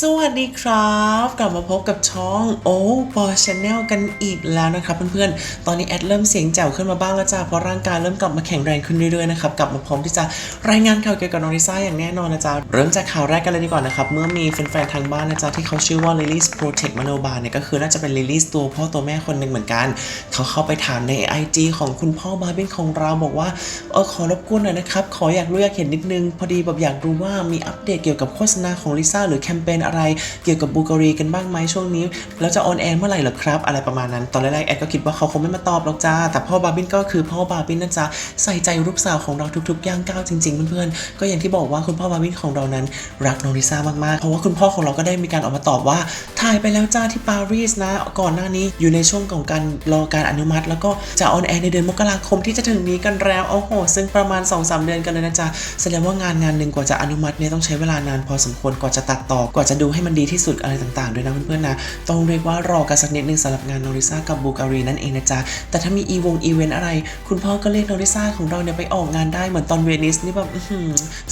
สวัสดีครับ กลับมาพบกับช่องโอ้ปอชแนลกันอีกแล้วนะครับเพื่อนๆ ตอนนี้แอดเริ่มเสียงแจ๋วขึ้นมาบ้างแล้วจ้าเพราะร่างกายเริ่มกลับมาแข็งแรงขึ้นเรื่อยๆนะครับกลับมาพร้อมที่จะรายงานข่าวเกี่ยวกับน้องลิซ่าอย่างแน่นอนนะจ๊ะเริ่มจากข่าวแรกกันเลยดีกว่านะครับเมื่อมีแฟนๆทางบ้านนะจ๊ะที่เขาชื่อว่า Lily's Protect m a n o b a เนี่ยก็คือน่าจะเป็น Lily's ตัวพ่อตัวแม่คนหนึ่งเหมือนกัน เขาเข้าไปถามใน IG ของคุณพ่อบาร์บินของเราบอกว่าเออขอรบกวนหน่อยนะครับขออยากรู้อยากเห็นนิดนึงพอดีแบบอยากรู้ว่ามีอัปเดตเกี่ยวกับโฆษณาของลิซ่าหรือแคมเปญอะไรเกี่ยวกับบูการีกันบ้างไหมช่วงนี้ แล้วจะออนแอร์เมื่อไหร่หรอครับ อะไรประมาณนั้น ตอนแรกๆแอดก็คิดว่าเขาคงไม่มาตอบหรอกจ้า แต่พ่อบาบินก็คือพ่อบาบินนะจ๊ะใส่ใจลูกสาวของเราทุกๆย่างก้าวจริงๆเพื่อนๆก็อย่างที่บอกว่าคุณพ่อบาบินของเรานั้นรักน้องลิซ่ามากๆเพราะว่าคุณพ่อของเราก็ได้มีการออกมาตอบว่าถ่ายไปแล้วจ้าที่ปารีสนะ ก่อนหน้านี้อยู่ในช่วงของการรอการอนุมัติ แล้วก็จะออนแอร์ในเดือนมกราคมที่จะถึงนี้กันแล้วโอ้โห ซึ่งประมาณ 2-3 เดือนกันเลยนะจ๊ะแสดงว่างานงานหนึ่งกว่าจะอนุมัติเนี่ยต้องใช้เวลานานพอสมควรกว่าจะตัดต่อกว่าจะดูให้มันดีที่สุดอะไรต่างๆ ด้วยนะเพื่อนๆนะ ต้องเรียกว่ารอกันสักนิดนึงสำหรับงานนอริซ่ากับบูการีนั่นเองนะจ๊ะ แต่ถ้ามีอีวงอีเวนต์อะไร คุณพ่อก็เรียกนอริซ่าของเราเนี่ยไปออกงานได้เหมือนตอนเวนิสนี่แบบ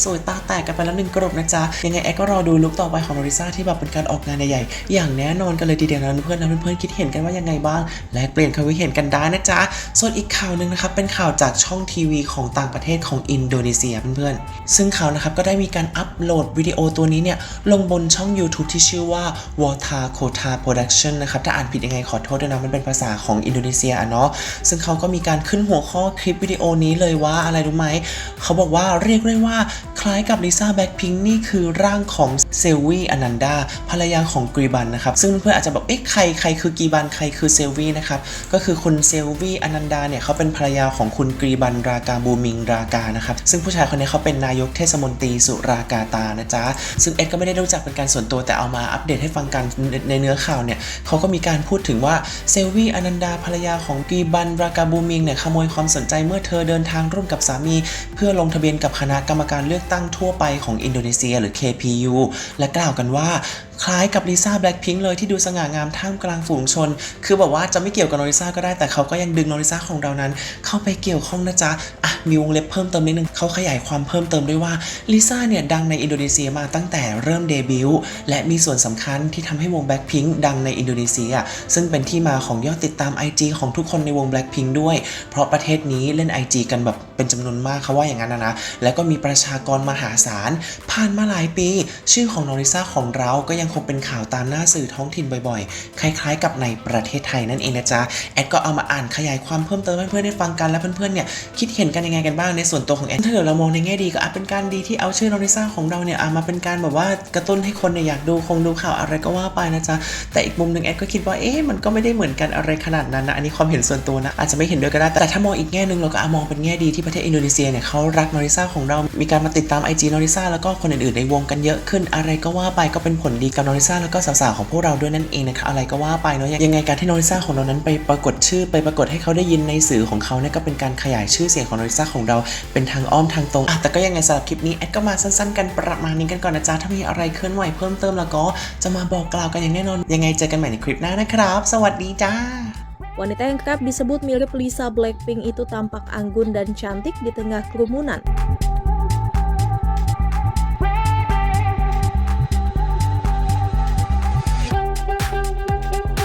สวยตาแตกกันไปแล้วหนึ่งกรบนะจ๊ะ ยังไงแอก็รอดูลุคต่อไปของนอริซ่าที่แบบเป็นการออกงานใหญ่ๆอย่างแน่นอนกันเลยทีเดียวนะเพื่อนๆนะเพื่อนๆคิดเห็นกันว่ายังไงบ้างแลกเปลี่ยนความคิดเห็นกันได้นะจ๊ะส่วนอีกข่าวหนึ่งนะครับเป็นข่าวจากช่องทีวีของต่างประเทศของอินโดนีเซียเพื่อนๆซึ่งเขานะครับก็ได้มีการอัปโหลดวิดีโอตัวนี้เนี่ยลงบนช่อง YouTube ที่ชื่อว่า Wata Kota Production นะครับ ถ้าอ่านผิดยังไงขอโทษด้วยนะ มันเป็นภาษาของอินโดนีเซียเนาะซึ่งเขาก็มีการขึ้นหัวข้อคลิปวิดีโอนี้เลยว่าอะไรรู้ไหม เขาบอกว่าเรียกได้ว่า คล้ายกับลิซ่าแบ็คพิงนี่คือร่างของเซลวีอนันดาภรรยาของกรีบันนะครับซึ่งเพื่อนอาจจะบอกเอ๊ะใครใครคือกีบันใครคือเซลวีนะครับก็คือคุณเซลวีอนันดาเนี่ยเขาเป็นภรรยาของคุณกรีบันรากาบูมิงรากานะครับซึ่งผู้ชายคนนี้เขาเป็นนายกเทศมนตรีสุรากาตานะจ๊ะซึ่งเอ็ดก็ไม่ได้รู้จักเป็นการส่วนตัวแต่เอามาอัปเดตให้ฟังกันในในเนื้อข่าวเนี่ยเขาก็มีการพูดถึงว่าเซลวีอนันดาภรรยาของกรีบันรากาบูมิงเนี่ยขโมยความสนใจเมื่อเธอเดินทางร่วมกับสามี เพื่อลงทะเบียนกับคณะกรรมการเลือกตั้งทั่วไปของอินโดนีเซียหรือ KPU และกล่าวกันว่าคล้ายกับลิซ่าแบล็คพิงเลยที่ดูสง่างามท่ามกลางฝูงชน คือบอกว่าจะไม่เกี่ยวกับโนริซ่าก็ได้แต่เขาก็ยังดึงโนริซ่าของเรานั้น เข้าไปเกี่ยวข้องนะจ๊ะ มีวงเล็บเพิ่มเติมนิดนึงเขาขยายความเพิ่มเติมด้วยว่าลิซ่าเนี่ยดังในอินโดนีเซียมาตั้งแต่เริ่มเดบิวต์และมีส่วนสำคัญที่ทำให้วงแบล็คพิงค์ดังในอินโดนีเซีย ซึ่งเป็นที่มาของยอดติดตาม IG ของทุกคนในวงแบล็คพิงค์ด้วย เพราะประเทศนี้เล่น IG กันแบบเป็นจำนวนมากเขาว่าอย่างนั้นนะนะ แล้วก็มีประชากรมหาศาล ผ่านมาหลายปี ชื่อของน้องลิซ่าของเราก็ยังคงเป็นข่าวตามหน้าสื่อท้องถิ่นบ่อยๆ คล้ายๆ กับในประเทศไทยนั่นเองนะจ๊ะ แอดก็เอามาอ่านขยายความเพิ่มเติมให้เพื่อนๆได้ฟังกันและเพื่อนๆเนี่ยคิดเห็นกันยังไงกันบ้างในส่วนตัวของแอดถ้าเกิดเรามองในแง่ดีก็อาจเป็นการดีที่เอาชื่อน้องลิซ่าของเราเนี่ยามาเป็นการแบบว่ากระตุ้นให้คนเนี่ยอยากดูคงดูข่าวอะไรก็ว่าไปนะจ๊ะแต่อีกมุมหนึ่งแอดก็คิดว่าเอ๊ะมันก็ไม่ได้เหมือนกันอะไรขนาดนั้นนะอันนี้ความเห็นส่วนตัวนะอาจจะไม่เห็นด้วยก็ได้แต่ถ้ามองอีกแง่หนึ่งเราก็อามองเป็นแง่ดีที่ประเทศอินโดนีเซียเนี่ยเขารักนอริซ่าของเรา มีการมาติดตาม IG นอริซ่าแล้วก็คนอื่นๆในวงกันเยอะขึ้น อะไรก็ว่าไปก็เป็นผลดีกับนอริซ่าแล้วก็สาวๆของพวกเราด้วยนั่นเองนะคะอะไรก็ว่าไปเนาะยังไงการที่นริซ่าของเรานั้นไปปรากฏชื่อไปปรากฏให้เขาได้ยินในสื่อของเขาเนี่ยก็เป็นการขยายชื่อเสียงของนริซ่าของเราเป็นทางอ้อมทางตรงแต่ก็ยังไงสำหรับคลิปนี้แอดก็มาสั้นๆ กันประมาณนี้กันก่อนนะจ๊ะถ้ามีอะไรเคลื่อนไหวเพิ่มเติมแล้วก็จะมาบอกกล่าวกันอย่างแน่นอน ยังไงเจอกันใหม่ในคลิปหน้านะครับ สวัสดีจ้า Wanita yang kerap disebut mirip Lisa Blackpink itu tampak anggun dan cantik di tengah kerumunan.